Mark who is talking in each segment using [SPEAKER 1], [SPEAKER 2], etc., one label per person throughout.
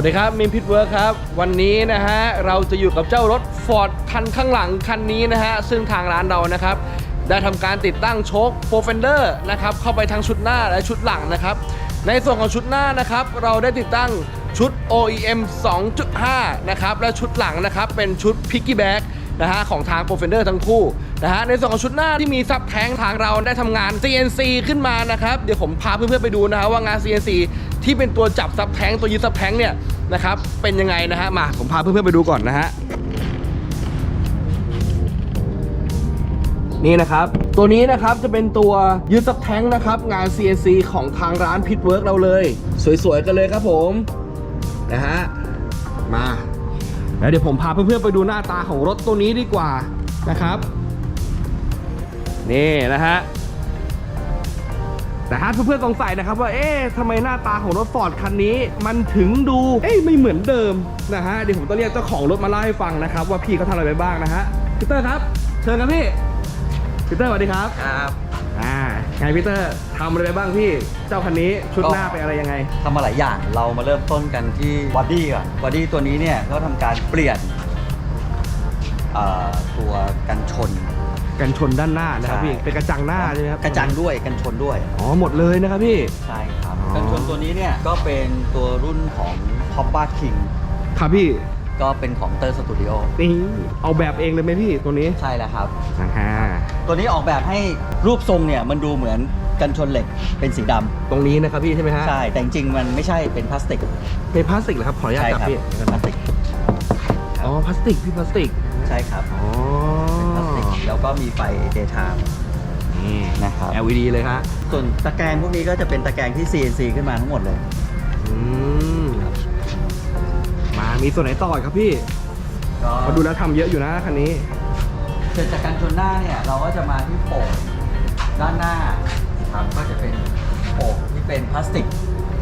[SPEAKER 1] วัสดีครับมินพิทเวิร์คครับ วันนี้นะฮะเราจะอยู่กับเจ้ารถ Ford คันข้างหลังคันนี้นะฮะซึ่งทางร้านเรานะครับ ได้ทำการติดตั้งโชคโปรเฟนเดอร์นะครับเข้าไปทั้งชุดหน้าและชุดหลังนะครับ ในส่วนของชุดหน้านะครับ เราได้ติดตั้งชุด OEM 2.5 นะครับและชุดหลังนะครับเป็นชุด Piggyback นะฮะของทาง p r o f e n d e r ทั้งคู่นะฮะในส่วนของชุดหน้าที่มีซับแท้งทางเราได้ทำงาน CNC ขึ้นมานะครับเดี๋ยวผมพาเพื่อนๆไปดูนะฮะว่างาน CNC ที่เป็นตัวจับซับแท้งตัวยึดซับแท้งเนี่ยนะครับเป็นยังไงนะฮะมาผมพาเพื่อนๆไปดูก่อนนะฮะนี่นะครับ ตัวนี้นะครับจะเป็นตัวยึดซับแท้งนะครับ งาน CNC ของทางร้านพิทเวิร์กเราเลย สวยๆกันเลยครับผม นะฮะ มา แล้วเดี๋ยวผมพาเพื่อนๆไปดูหน้าตาของรถตัวนี้ดีกว่านะครับ นี่นะฮะแต่ถ้าเพื่อนๆสงสัยนะครับว่าเอ๊ะทำไมหน้าตาของรถฟอร์ดคันนี้ มันถึงดูเอ๊ะไม่เหมือนเดิมนะฮะเดี๋ยวผมต้องเรียกเจ้าของรถมาเล่าให้ฟังนะครับ ว่าพี่เขาทำอะไรไปบ้างนะฮะพีเตอร์ครับ เชิญครับพี่พีเตอร์สวัสดีครับ
[SPEAKER 2] ครับ
[SPEAKER 1] ไงพีเตอร์ทำอะไรไปบ้างพี่เจ้าคันนี้ชุดหน้าไปนอะไรยังไง
[SPEAKER 2] ทำมาหลายอย่างเรามาเริ่มต้นกันที่บอดี้ก่อนบอดี้ตัวนี้เนี่ยก็ทำการเปลี่ยนเอ่อตัวกันชน
[SPEAKER 1] กันชนด้านหน้านะครับ
[SPEAKER 2] ใช่
[SPEAKER 1] พี่เป็นกระจังหน้าใช่ไหมครับ
[SPEAKER 2] กระจังด้วยกันชนด้วย
[SPEAKER 1] อ๋อหมดเลยนะครับพี่
[SPEAKER 2] ใช่ครับ
[SPEAKER 1] อ๋อ
[SPEAKER 2] กันชนตัวนี้เนี่ยก็เป็นตัวรุ่นของ p o p p a King
[SPEAKER 1] ครับพี่
[SPEAKER 2] ก็เป็นของเตอร์สตูดิโอ
[SPEAKER 1] นี่เอาแบบเองเลยไหมพี่ตัวนี้
[SPEAKER 2] ใช่แล้วครับ
[SPEAKER 1] อ่าฮะ
[SPEAKER 2] ตัวนี้ออกแบบให้รูปทรงเนี่ยมันดูเหมือนกันชนเหล็กเป็นสีดำ
[SPEAKER 1] ตรงนี้นะครับพี่ใช่ไหมฮะ
[SPEAKER 2] ใช่ แต่จริงๆมันไม่ใช่เป็นพลาสติก
[SPEAKER 1] เป็นพลาสติกเหรอครับขออนุญาต
[SPEAKER 2] ใช่
[SPEAKER 1] จับ
[SPEAKER 2] ครับ
[SPEAKER 1] พี่
[SPEAKER 2] เป็นพลาสติก
[SPEAKER 1] อ๋อพลาสติกพี่พลาสติก
[SPEAKER 2] ใช่ครับ
[SPEAKER 1] อ๋อ
[SPEAKER 2] เป็นพลาสติกแล้วก็มีไฟ daytime
[SPEAKER 1] นี่
[SPEAKER 2] นะครับ
[SPEAKER 1] LED เลยฮะ
[SPEAKER 2] ส่วนตะแกรงพวกนี้ก็จะเป็นตะแกรงที่ CNC ขึ้นมาทั้งหมดเลย
[SPEAKER 1] อืมมามีส่วนไหนต่ออีกครับพี่
[SPEAKER 2] ก็
[SPEAKER 1] มาดูแล้วทำเยอะอยู่นะคันนี้
[SPEAKER 2] เสร็จจากการชนหน้าเนี่ยเราก็จะมาที่โป่งด้านหน้าครับก็จะเป็นโป่งที่เป็นพลาสติก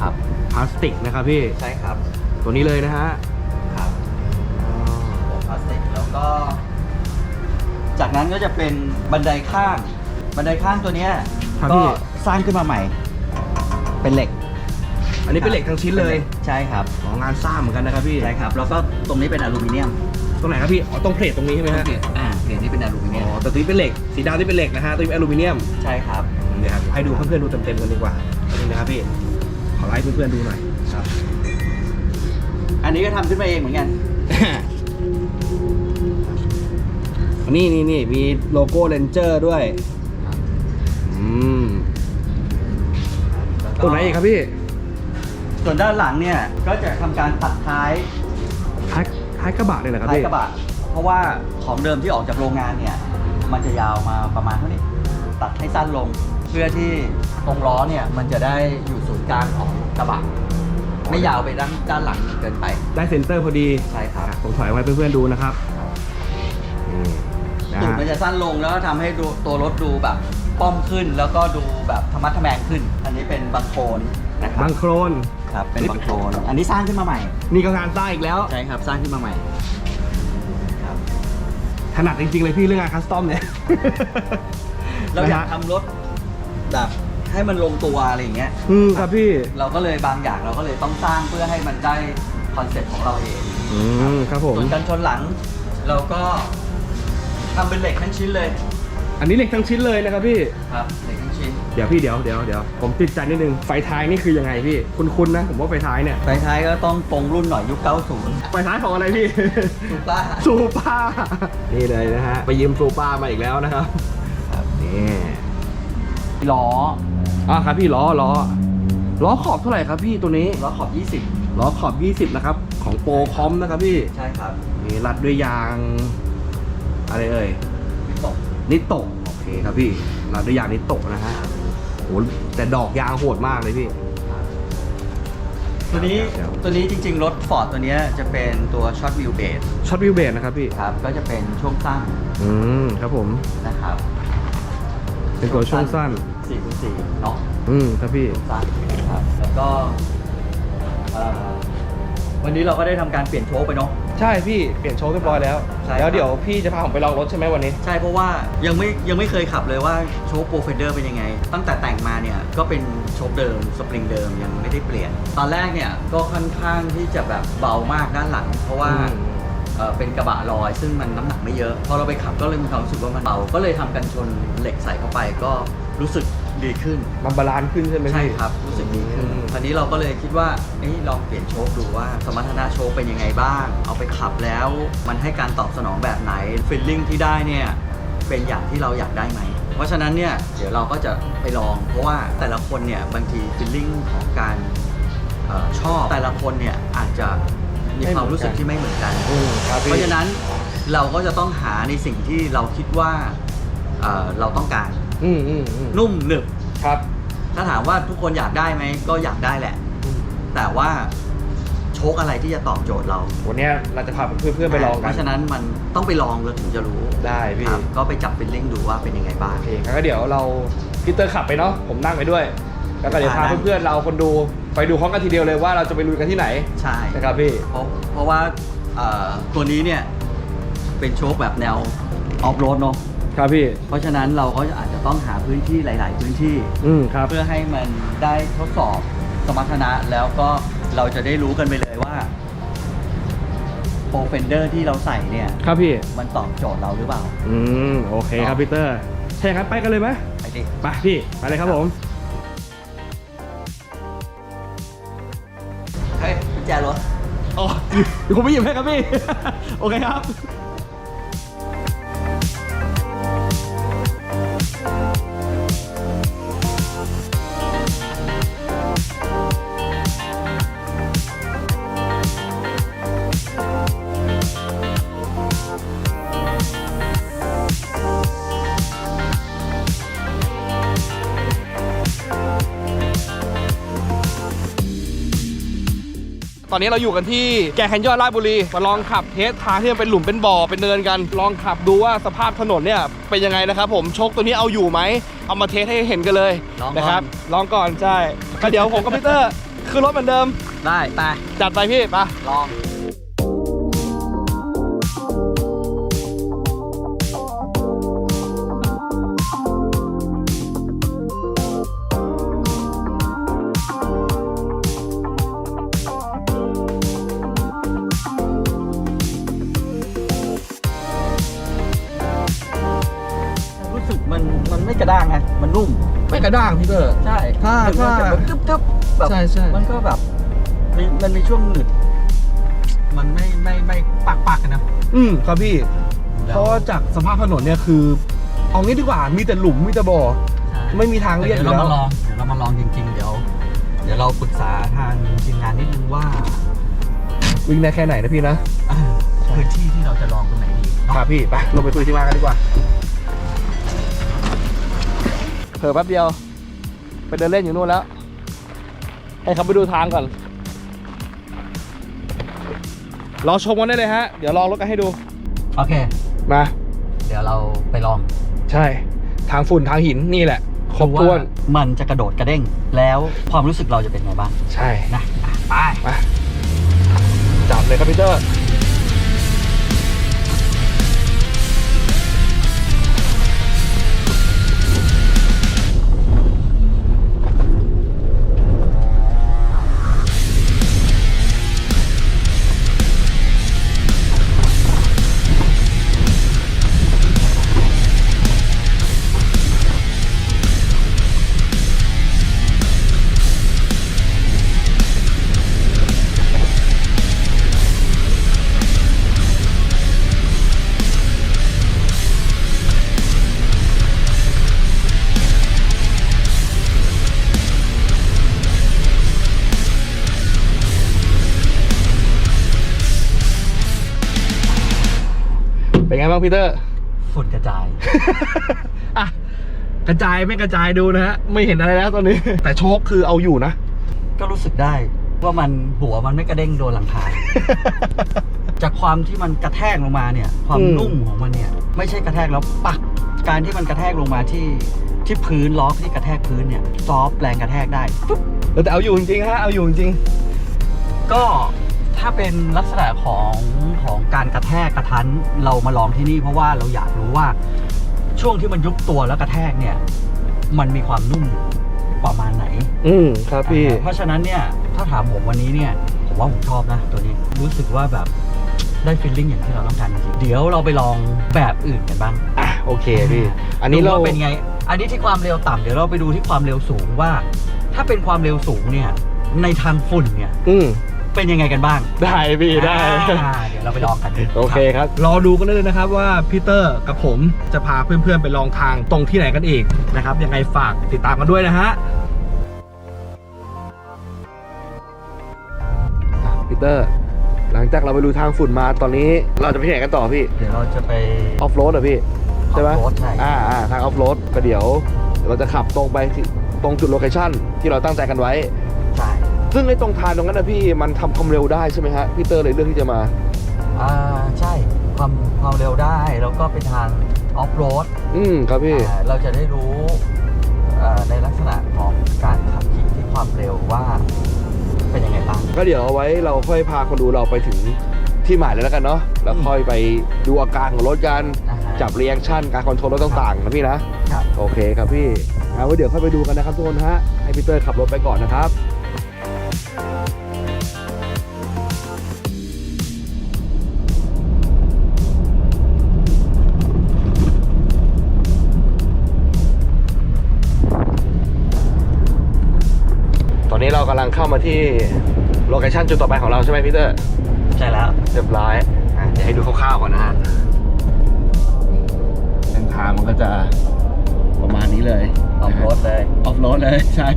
[SPEAKER 2] ครับ
[SPEAKER 1] พลาสติกนะครับพี่
[SPEAKER 2] ใช่ครับ
[SPEAKER 1] ตัวนี้เลยนะฮะ
[SPEAKER 2] ครับโป่งพลาสติกแล้วก็ จากนั้นก็จะเป็นบันไดข้าง บันไดข้างตัวเนี้ย
[SPEAKER 1] ครับ
[SPEAKER 2] ก็
[SPEAKER 1] พี่
[SPEAKER 2] สร้างขึ้นมาใหม่ เป็นเหล็ก
[SPEAKER 1] อันนี้เป็นเหล็กทั้งชิ้นเลย
[SPEAKER 2] ใช่ครับ
[SPEAKER 1] ของงานสร้างเหมือนกันนะครับพี่
[SPEAKER 2] ใช่ครับแล้วก็ตรงนี้เป็นอลูมิเนียม
[SPEAKER 1] ตรงไหนครับพี่อ๋อตรงเพลทตรงนี้ใช่ไหมฮะ
[SPEAKER 2] อ่าเพจที่เป็น
[SPEAKER 1] แต่ตัวนี้เป็นเหล็ก สีดำนี่เป็นเหล็กนะฮะตัวนี้เป็นอลูมิเนียม
[SPEAKER 2] ใช่ครับ
[SPEAKER 1] เดี๋ยวครับให้ดูเพื่อนๆดูเต็มๆกันดีกว่านี่นะครับพี่ขอไลฟ์เพื่อนๆดูหน่อย
[SPEAKER 2] ครับ อันนี้ก็ทำขึ้นมาเองเหมือนกัน
[SPEAKER 1] นี่นี่นี่มีโลโก้เ a นเจอร์ด้วยอืมตรงไหนอีกครับพี่
[SPEAKER 2] ส่วนด้านหลังเนี่ยก็จะทำการตัดท้าย
[SPEAKER 1] ท้ายท้ายกระบะเลยเหรอครับ
[SPEAKER 2] ท้าย
[SPEAKER 1] พี่
[SPEAKER 2] กระบะ เพราะว่าของเดิมที่ออกจากโรงงานเนี่ย มันจะยาวมาประมาณเท่านี้ ตัดให้สั้นลง เพื่อที่ตรงล้อเนี่ยมันจะได้อยู่ศูนย์กลางของกระบะไม่ยาวไปด้านด้านหลังเกินไป
[SPEAKER 1] ได้เซนเตอร์พอดี
[SPEAKER 2] ใช่ครับ
[SPEAKER 1] อะผมถอยไว้เพื่อนๆดูนะครับนี่นะ
[SPEAKER 2] ตูด
[SPEAKER 1] ฮะ
[SPEAKER 2] มันจะสั้นลงแล้วก็ทำให้ดูตัวรถดูแบบป้อมขึ้นแล้วก็ดูแบบธรรมะทแมงขึ้น อันนี้เป็นบังโคลนนะครับ
[SPEAKER 1] บังโครน
[SPEAKER 2] ครับเป็นบังโคลนอันนี้สร้างขึ้นมาใหม่
[SPEAKER 1] นี่ก็งานสร้างอีกแล้ว
[SPEAKER 2] ใช่ครับ สร้างขึ้นมาใหม่ครับ
[SPEAKER 1] ถนัดจริงๆเลยพี่เรื่องงานคัสตอมเนี่ย
[SPEAKER 2] เราอยาก
[SPEAKER 1] นะฮะ
[SPEAKER 2] ทำรถแบบให้มันลงตัวอะไรอย่างเงี้ย
[SPEAKER 1] อืมครับพี่
[SPEAKER 2] เราก็เลยบางอย่างเราก็เลยต้องสร้างเพื่อให้มันได้คอนเซ็ปต์ของเราเอง
[SPEAKER 1] อืมครับผม
[SPEAKER 2] ส่วนกันชนหลัง เราก็ทำเป็นเหล็กทั้งชิ้นเลย
[SPEAKER 1] อันนี้เหล็กทั้งชิ้นเลยนะครับพี่
[SPEAKER 2] ครับเหล็กทั้งชิ้น
[SPEAKER 1] เดี๋ยวพี่เดี๋ยวเดี๋ยวเดี๋ยวผมติดใจนิดนึงไฟท้ายนี่คือยังไงพี่คุ้นๆนะผมว่าไฟท้ายเนี่ย
[SPEAKER 2] ไฟท้ายก็ต้องตรงรุ่นหน่อยยุค 90
[SPEAKER 1] ไฟท้ายของอะไรพี่
[SPEAKER 2] ถูกป่ะ
[SPEAKER 1] ซูเปอร์นี่เลยนะฮะไปยืมซูเปอร์มาอีกแล้วนะครับ
[SPEAKER 2] ครับ
[SPEAKER 1] นี่
[SPEAKER 2] ล้อ
[SPEAKER 1] อะครับพี่ล้อล้อล้อขอบเท่าไหร่ครับพี่ตัวนี้
[SPEAKER 2] ล้อขอบ
[SPEAKER 1] ล้อขอบ 20 นะครับ ของโปรคอมนะครับพี่
[SPEAKER 2] 20ใช่ครับ
[SPEAKER 1] นี่รัดด้วยยาง อะไรเอ่ย
[SPEAKER 2] ตก
[SPEAKER 1] นิโตะโอเคครับพี่รัดด้วยยางนิโตะนะฮะโหแต่ดอกยางโหดมากเลยพี่
[SPEAKER 2] ตัวนี้
[SPEAKER 1] เดี๋ยว
[SPEAKER 2] ตัวนี้จริงๆ รถฟอร์ดตัวเนี้ยจะเป็นตัวช็อตวิวเบส
[SPEAKER 1] ช็อตวิวเบรนะครับพี่
[SPEAKER 2] ครับก็จะเป็นช่วงสั้น
[SPEAKER 1] อืมครับผม
[SPEAKER 2] นะครับ
[SPEAKER 1] เป็นตัวช่วงสั้น
[SPEAKER 2] 4คูณ4เนาะ
[SPEAKER 1] อืมครับพี่
[SPEAKER 2] สั้นนะครับแล้วก็เอ่อ วันนี้เราก็ได้ทำการเปลี่ยนโชคไปเนาะ
[SPEAKER 1] ใช่พี่เปลี่ยนโชว์เรียบร้อยแล้ว
[SPEAKER 2] ใช่ครับ
[SPEAKER 1] แล้วเดี๋ยวพี่จะพาผมไปลองรถใช่ไหมวันนี้
[SPEAKER 2] ใช่เพราะว่ายังไม่ยังไม่เคยขับเลยว่าโชคโปรเฟนเดอร์เป็นยังไง ตั้งแต่แต่งมาเนี่ยก็เป็นโชคเดิมสปริงเดิมยังไม่ได้เปลี่ยน ตอนแรกเนี่ยก็ค่อนข้างที่จะแบบเบามากด้านหลัง เพราะว่า
[SPEAKER 1] อืม
[SPEAKER 2] เอ่อเป็นกระบะลอย ซึ่งมันน้ำหนักไม่เยอะ พอเราไปขับก็เลยมีความรู้สึกว่ามันเบา ก็เลยทำกันชนเหล็กใส่เข้าไปก็รู้สึก ดีขึ้น
[SPEAKER 1] มันบาลานซ์ขึ้นใช่ไหมพี่
[SPEAKER 2] ใช่ครับ รู้สึกดีขึ้น
[SPEAKER 1] อืม
[SPEAKER 2] ทีนี้เราก็เลยคิดว่าเอ้ยลองเปลี่ยนโชคดูว่า สมรรถนะโชคเป็นยังไงบ้าง เอาไปขับแล้วมันให้การตอบสนองแบบไหนฟีลลิ่งที่ได้เนี่ยเป็นอย่างที่เราอยากได้ไหม เพราะฉะนั้นเนี่ยเดี๋ยวเราก็จะไปลอง เพราะว่าแต่ละคนเนี่ยบางทีฟีลลิ่งของการเออชอบแต่ละคนเนี่ยอาจจะมีความรู้สึกที่ไม่เหมือนกัน
[SPEAKER 1] อืมครับพี่
[SPEAKER 2] เพราะฉะนั้นเราก็จะต้องหาในสิ่งที่เราคิดว่าเอ่อเราต้องการ
[SPEAKER 1] อืมอืมอืม
[SPEAKER 2] นุ่มหนึบ
[SPEAKER 1] ครับ
[SPEAKER 2] ถ้าถามว่าทุกคนอยากได้ไหมก็อยากได้แหละ แต่ว่าโชคอะไรที่จะตอบโจทย์เรา
[SPEAKER 1] วันเนี้ยเราจะพาเพื่อนๆไปลอง
[SPEAKER 2] เพ
[SPEAKER 1] กัน
[SPEAKER 2] ราะฉะนั้นมันต้องไปลองเราถึงจะรู้
[SPEAKER 1] ได้พี่
[SPEAKER 2] ครับก็ไปจับเป็นเล่งดูว่าเป็นยังไงบ้าง
[SPEAKER 1] โอเคงั้นก็เดี๋ยวเราพีเตอร์ขับไปเนาะผมนั่งไปด้วย แล้วก็เดี๋ยวพา
[SPEAKER 2] อ่าได้
[SPEAKER 1] เพื่อนๆเราคนดูไปดูพร้อมกันทีเดียวเลยว่าเราจะไปลุยกันที่ไหน
[SPEAKER 2] ใช่
[SPEAKER 1] นะครับพี่
[SPEAKER 2] เพราะเพราะว่าเอ่อตัวนี้เนี่ย เป็นโชคแบบแนวออฟโรดเนาะ
[SPEAKER 1] ครับพี่
[SPEAKER 2] เพราะฉะนั้นเราก็อาจจะต้องหาพื้นที่หลาย ๆ พื้นที่
[SPEAKER 1] อืมครับ
[SPEAKER 2] เพื่อให้มันได้ทดสอบสมรรถนะแล้วก็เราจะได้รู้กันไปเลยว่าโปรเฟนเดอร์ที่เราใส่เนี่ย
[SPEAKER 1] ครับพี่
[SPEAKER 2] มันตอบโจทย์เราหรือเปล่า
[SPEAKER 1] อืมโอเคครับพีเตอร์ถ้าอย่างนั้นไปกันเลยไหม
[SPEAKER 2] ไปดิ
[SPEAKER 1] ไปพี่ไปเลยครับผม
[SPEAKER 2] เฮ้ยกุญแจรถ
[SPEAKER 1] อ๋อเดี๋ยวผมไปหยิบให้ครับพี่ โอเคครับ ตอนนี้เราอยู่กันที่แกงแคนยอนราชบุรีมาลองขับเทสทางที่มันเป็นหลุมเป็นบ่อเป็นเนินกัน ลองขับดูว่าสภาพถนนเนี่ยเป็นยังไงนะครับผมโชคตัวนี้เอาอยู่ไหมเอามาเทสให้เห็นกันเลย
[SPEAKER 2] ลองก่อน
[SPEAKER 1] นะครับลองก่อนใช่ก็เดี๋ยวผมกับพีเตอร์คือรถเหมือนเดิม
[SPEAKER 2] ได้ไป
[SPEAKER 1] จัดไปพี่ไป
[SPEAKER 2] ลอง ระด้าง
[SPEAKER 1] พี่เตอร์
[SPEAKER 2] ใช่
[SPEAKER 1] ถ้า
[SPEAKER 2] ถึงมันจะ
[SPEAKER 1] ถ้า
[SPEAKER 2] แบบกึบๆแบบ
[SPEAKER 1] ใช่ใช่
[SPEAKER 2] มันก็แบบมีมันมีช่วงหนึดมันไม่ไม่ไม่ปักปักๆนะ
[SPEAKER 1] อืมครับพี่
[SPEAKER 2] แล้ว
[SPEAKER 1] เพราะว่าจากสภาพถนนเนี่ยคือ เอางี้ดีกว่ามีแต่หลุมมีแต่บ่อ
[SPEAKER 2] ใช่
[SPEAKER 1] ไม่มีทางเลี่ยงอยู่
[SPEAKER 2] เดี๋ยวเรา
[SPEAKER 1] แล้ว
[SPEAKER 2] มาลองเดี๋ยวเรามาลองจริง ๆ เดี๋ยว เดี๋ยวเราปรึกษาทางทีมงานนิดนึงว่า
[SPEAKER 1] วิ่งได้แค่ไหนนะพี่นะ
[SPEAKER 2] อ่าพื้นที่ที่เราจะลองตรงไหนดีเนาะ
[SPEAKER 1] ครับพี่ ไป ลงไปคุยที่มากันดีกว่า เผลอแป๊บเดียว ไปเดินเล่นอยู่นู่นแล้ว ให้เขาไปดูทางก่อน รอชมกันได้เลยฮะ เดี๋ยวลองรถกันให้ดู
[SPEAKER 2] โอเค
[SPEAKER 1] มา
[SPEAKER 2] เดี๋ยวเราไปลอง
[SPEAKER 1] ใช่ ทางฝุ่นทางหินนี่แหละ ครบถ้วน
[SPEAKER 2] ดูามันจะกระโดดกระเด้ง แล้วความรู้สึกเราจะเป็นไงบ้าง
[SPEAKER 1] ใช่
[SPEAKER 2] นะอะไป
[SPEAKER 1] มา จับเลยครับพีเตอร์ บ้างพีเตอร์
[SPEAKER 2] ฝุ่นกระจาย
[SPEAKER 1] อะ กระจายไม่กระจายดูนะฮะ ไม่เห็นอะไรแล้วตอนนี้ แต่โชคคือเอาอยู่นะ
[SPEAKER 2] ก็รู้สึกได้ว่ามันหัวมันไม่กระเด้งโดนหลังคา จากความที่มันกระแทกลงมาเนี่ย ความ
[SPEAKER 1] อืม
[SPEAKER 2] นุ่มของมันเนี่ย ไม่ใช่กระแทกแล้วปัก การที่มันกระแทกลงมาที่ที่พื้นล้อที่กระแทกพื้นเนี่ย ซอฟต์แรงกระแทกได้ปุ๊บ
[SPEAKER 1] แต่เอาอยู่จริงๆฮะ เอาอยู่จริง
[SPEAKER 2] ก็ ถ้าเป็นลักษณะของของการกระแทกกระทันเรามาลองที่นี่เพราะว่าเราอยากรู้ว่าช่วงที่มันยุบตัวแล้วกระแทกเนี่ย มันมีความนุ่มประมาณไหน
[SPEAKER 1] อืมครับพี่
[SPEAKER 2] เพราะฉะนั้นเนี่ยถ้าถามผมวันนี้เนี่ยผมว่าผมชอบนะ ตัวนี้รู้สึกว่าแบบได้ฟีลลิ่งอย่างที่เราต้องการจริงๆเดี๋ยวเราไปลองแบบอื่นกันบ้าง
[SPEAKER 1] อะโอเคพี่ อันนี้
[SPEAKER 2] ดู
[SPEAKER 1] เรา
[SPEAKER 2] ว่าเป็นไง อันนี้ที่ความเร็วต่ำเดี๋ยวเราไปดูที่ความเร็วสูงว่า ถ้าเป็นความเร็วสูงเนี่ย ในทางฝุ่นเนี่ย
[SPEAKER 1] อืม
[SPEAKER 2] เป็นยังไงกันบ้าง
[SPEAKER 1] ได้พี่ได้
[SPEAKER 2] อ่าเดี๋ยวเราไปลองกัน
[SPEAKER 1] โอเคครับ รอดูกันได้เลยนะครับว่าพีเตอร์กับผมจะพาเพื่อนๆไปลองทางตรงที่ไหนกันอีกนะครับ ยังไงฝากติดตามกันด้วยนะฮะพีเตอร์ หลังจากเราไปดูทางฝุ่นมาตอนนี้ เราจะไปที่ไหนกันต่อพี่
[SPEAKER 2] เดี๋ยวเราจะไป
[SPEAKER 1] ออฟโรดเหรอพี่ ใช่ไหม
[SPEAKER 2] off-road ใช่
[SPEAKER 1] อ่าอ่าทางออฟโรดก็เดี๋ยว เราจะขับตรงไปที่ตรงจุดโลเคชั่นที่เราตั้งใจกันไว้
[SPEAKER 2] ใช่
[SPEAKER 1] ซึ่งในตรงทางตรงนั้นนะพี่มันทำความเร็วได้ใช่ไหมฮะพีเตอร์เลยเรื่องที่จะมา
[SPEAKER 2] อ่าใช่ความความเร็วได้แล้วก็เป็นทางออฟโรด
[SPEAKER 1] อืมครับพี่
[SPEAKER 2] เราจะได้รู้อ่าในลักษณะของการขับขี่ที่ความเร็วว่าเป็นยังไงบ้าง
[SPEAKER 1] ก็เดี๋ยวเอาไว้เราค่อยพาคนดูเราไปถึงที่หมายเลยแล้วกันเนาะแล้วค่อยไปดูอาการของรถกัน
[SPEAKER 2] อ่าฮะ
[SPEAKER 1] จับเรีแอคชั่นการคอนโทรลรถต่างๆนะพี่นะครับ โอเคครับพี่เอาไว้เดี๋ยวค่อยไปดูกันนะครับทุกคนฮะให้พีเตอร์ขับรถไปก่อนนะครับ กำลังเข้ามาที่โลเคชั่นจุดต่อไปของเราใช่ไหมพีเตอร์
[SPEAKER 2] ใช่แล้ว
[SPEAKER 1] เรียบร้อยอะเดี๋ยวให้ดูคร่าวๆก่อนนะฮะเส้นทางมันก็จะประมาณนี้เลย
[SPEAKER 2] ออฟโรดเลย
[SPEAKER 1] ออฟโรดเลยใช่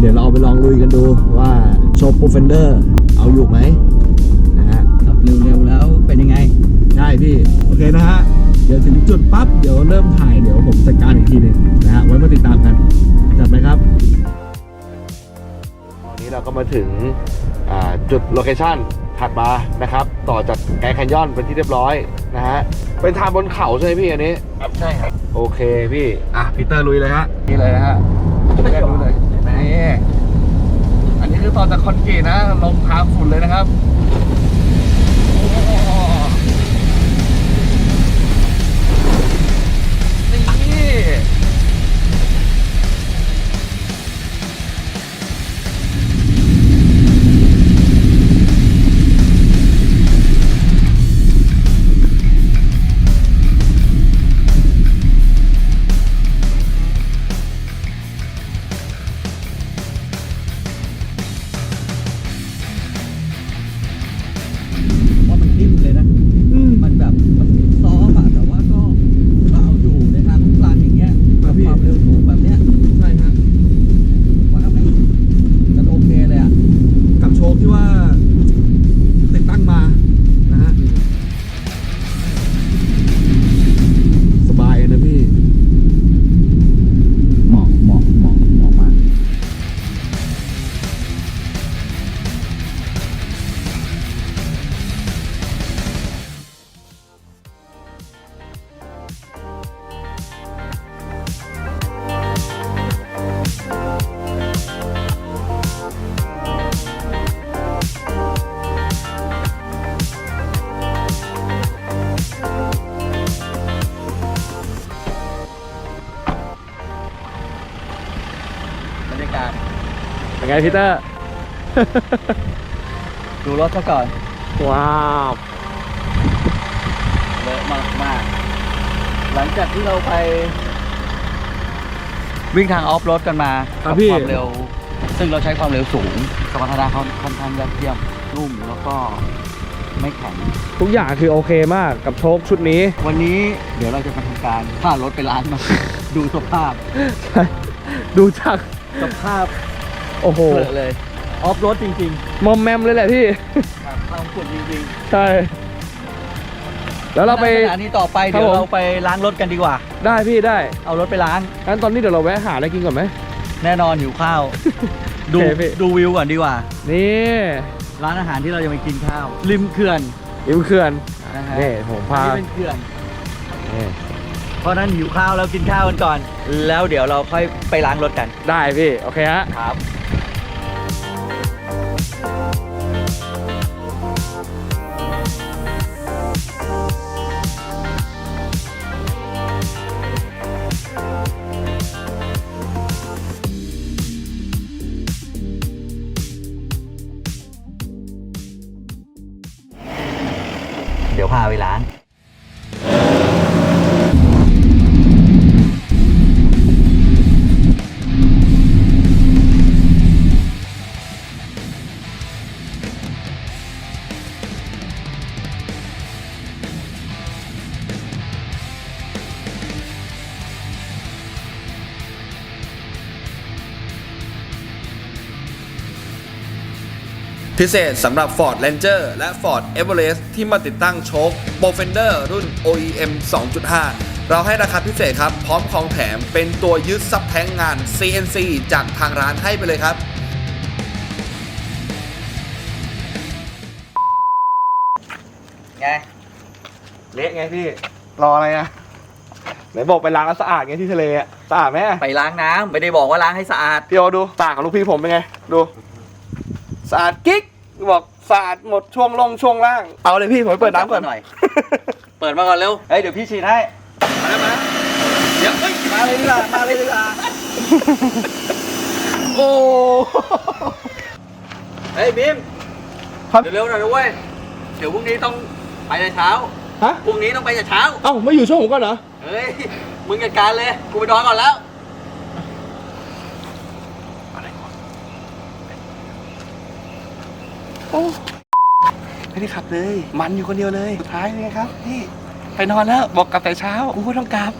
[SPEAKER 1] เดี๋ยวเราไปลองลุยกันดูว่าโชว์โปรเฟนเดอร์เอาอยู่ไหมนะฮะ
[SPEAKER 2] ขับเร็วๆแล้วเป็นยังไง
[SPEAKER 1] ได้พี่ โอเคนะฮะ เดี๋ยวถึงจุดปั๊บ เดี๋ยวเริ่มถ่ายเดี๋ยวผมจัดการอีกทีหนึ่งนะฮะ ไว้มาติดตามกัน จัดไหมครับตอนนี้ เราก็มาถึงอ่าจุดโลเคชั่นถัดมานะครับ ต่อจากแกรนด์แคนยอนเป็นที่เรียบร้อยนะฮะเป็นทางบนเขาใช่ไหมพี่อันนี้
[SPEAKER 2] ใช่ครับ
[SPEAKER 1] โอเคพี่อะพีเตอร์ลุยเลยฮะนี่เลยนะฮะแกดูเลยนี่อันนี้คือตอนจากคอนกรีตนะลงทางฝุ่นเลยนะครับ
[SPEAKER 2] ง
[SPEAKER 1] พี
[SPEAKER 2] เต
[SPEAKER 1] อร์
[SPEAKER 2] ดูรถซะก่อน
[SPEAKER 1] ว้าว
[SPEAKER 2] เลอะมากมากหลังจากที่เราไป วิ่งทางออฟโรดกันมา
[SPEAKER 1] ครับ
[SPEAKER 2] กั
[SPEAKER 1] พี่
[SPEAKER 2] ความเร็ว ซึ่งเราใช้ความเร็วสูงสมรรถนะเขาค่อนข้างยอดเยี่ยมนุ่มแล้วก็ไม่แข็ง
[SPEAKER 1] ทุกอย่างคือโอเคมากกับโชคชุดนี้
[SPEAKER 2] วันนี้เดี๋ยวเราจะมาทำการพารถไปล้างมา ดูสภาพ
[SPEAKER 1] ใช่ดูจาก
[SPEAKER 2] สภาพ
[SPEAKER 1] โอ้โห
[SPEAKER 2] เปลอะเลย ออฟโรดจริง
[SPEAKER 1] มอมแมมเลยแหละพี่
[SPEAKER 2] ๆครับความฝุ่นจริง
[SPEAKER 1] ใช่ แล้ว
[SPEAKER 2] ๆ
[SPEAKER 1] เราไป
[SPEAKER 2] สถานีต่อไป
[SPEAKER 1] ครับ
[SPEAKER 2] เดี๋ยว
[SPEAKER 1] ผม
[SPEAKER 2] เราไปล้างรถกันดีกว่า
[SPEAKER 1] ได้พี่ได้
[SPEAKER 2] เอารถไปล้าง
[SPEAKER 1] งั้นตอนนี้เดี๋ยวเราแวะหาอะไรกินก่อนไหม
[SPEAKER 2] แน่นอนหิวข้าว ดู
[SPEAKER 1] โอเคพี่
[SPEAKER 2] ดูวิวก่อนดีกว่า
[SPEAKER 1] นี่
[SPEAKER 2] ร้านอาหารที่เราจะไปกินข้าว ริมเขื่อน
[SPEAKER 1] ริมเขื่อน
[SPEAKER 2] นะฮะ
[SPEAKER 1] นี่ผมพา
[SPEAKER 2] อันนี้เป็นเขื่อน
[SPEAKER 1] นี่
[SPEAKER 2] เพราะฉะนั้นหิวข้าวแล้วกินข้าวกันก่อน แล้วเดี๋ยวเราค่อยไปล้างรถกัน
[SPEAKER 1] ได้พี่ โอเคฮะ
[SPEAKER 2] ครับ เดี๋ยวพาไปล้าง
[SPEAKER 1] พิเศษสำหรับ Ford Ranger และ Ford Everest ที่มาติดตั้งโชค b o f e n d e r รุ่น OEM 2.5 เราให้ราคาพิเศษครับ พร้อมของแถมเป็นตัวยึดซับแท้งงาน CNC จากทางร้านให้ไปเลยครับ
[SPEAKER 2] ไง
[SPEAKER 1] เละไงพี่รออะไรอะไหนบอกไปล้างแล้วสะอาดไงที่ทะเลอะสะอาดไหมอะ
[SPEAKER 2] ไปล้างน้ำไม่ได้บอกว่าล้างให้สะอาด
[SPEAKER 1] พี่โอดูต่างกับลูกพี่ผมเป็นไง ดู สะอาดกิ๊กบอกสะอาดหมดช่วงลงช่วงล่าง เอาเลยพี่ผมไปเปิดน้ำก่อน
[SPEAKER 2] หน่อย เปิดมาก่อนเร็ว เฮ้ยเดี๋ยวพี่ฉีดให้
[SPEAKER 1] มาแล้วมาเดี๋ยวเฮ้ย
[SPEAKER 2] มาเลยดีกว่ามาเลยดีกว่า
[SPEAKER 1] โอ้
[SPEAKER 2] เฮ้ยบิม
[SPEAKER 1] ครับ
[SPEAKER 2] เร็วๆหน่อยนะเว้ยเดี๋ยวพรุ่งนี้ต้องไปแต่เช้า
[SPEAKER 1] ฮะ
[SPEAKER 2] พรุ่งนี้ต้องไปแต่เช้า
[SPEAKER 1] เอ้าไม่อยู่ช่วงผมก่อนเหรอ
[SPEAKER 2] เฮ้ยมึงจัดการเลยกูไปนอนก่อนแล้ว
[SPEAKER 1] โอ้ไม่ได้ขับเลย มันอยู่คนเดียวเลย สุดท้ายเป็นไงครับพี่ไปนอนแล้วบอกกลับแต่เช้ากูก็ต้องกลับ